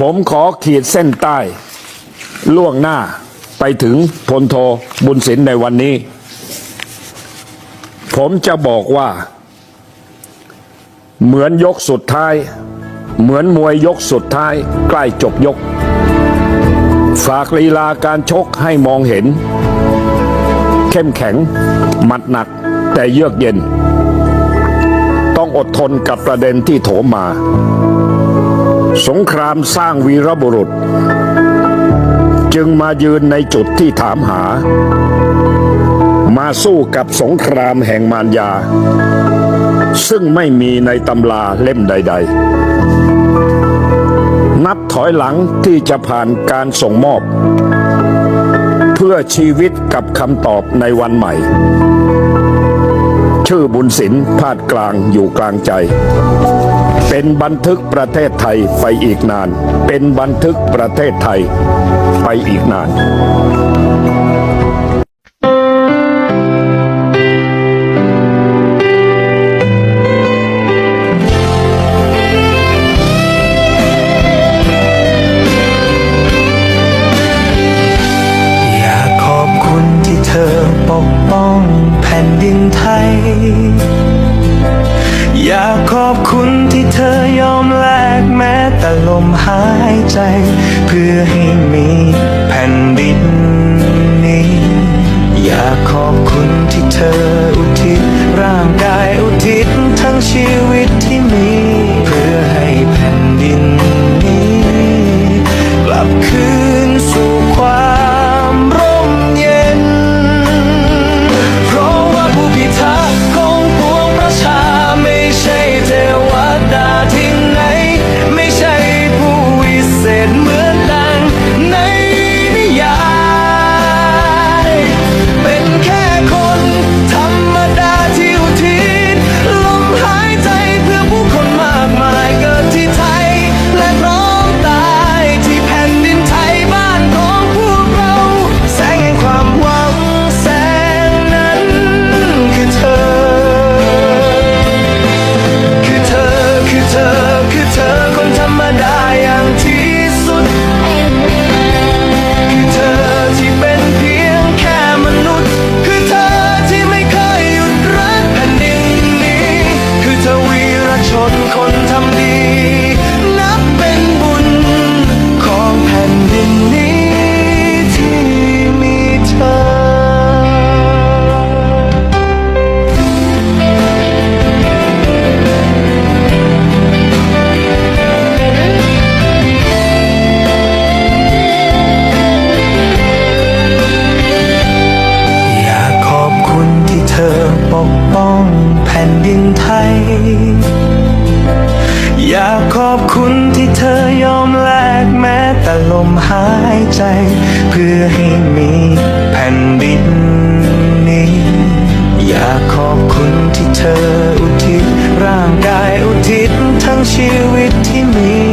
ผมขอขีดเส้นใต้ ล่วงหน้าไปถึงพลโทบุญสินในวันนี้ ผมจะบอกว่า เหมือนยกสุดท้าย เหมือนมวยยกสุดท้าย ใกล้จบยก ฝากลีลาการชกให้มองเห็น เข้มแข็ง หมัดหนัก แต่เยือกเย็น ต้องอดทนกับประเด็นที่โถมมา สงครามสร้างวีรบุรุษ จึงมายืนในจุดที่ถามหา มาสู้กับสงครามแห่งมารยา ซึ่งไม่มีในตำราเล่มใด ๆ นับถอยหลังที่จะผ่านการส่งมอบ เพื่อชีวิตกับคำตอบในวันใหม่ ชื่อบุญสินพาดกลางอยู่กลางใจ เป็นบันทึกประเทศไทยไปอีกนาน เป็นบันทึกประเทศไทยไปอีกนาน แต่ลมหายใจ เพื่อให้มีแผ่นดิน ไทยอยากขอบคุณที่เธอยอมแลกแม้แต่ลมหายใจ เพื่อให้มีแผ่นดินนี้ อยากขอบคุณที่เธออุทิศร่างกายอุทิศทั้งชีวิตที่มี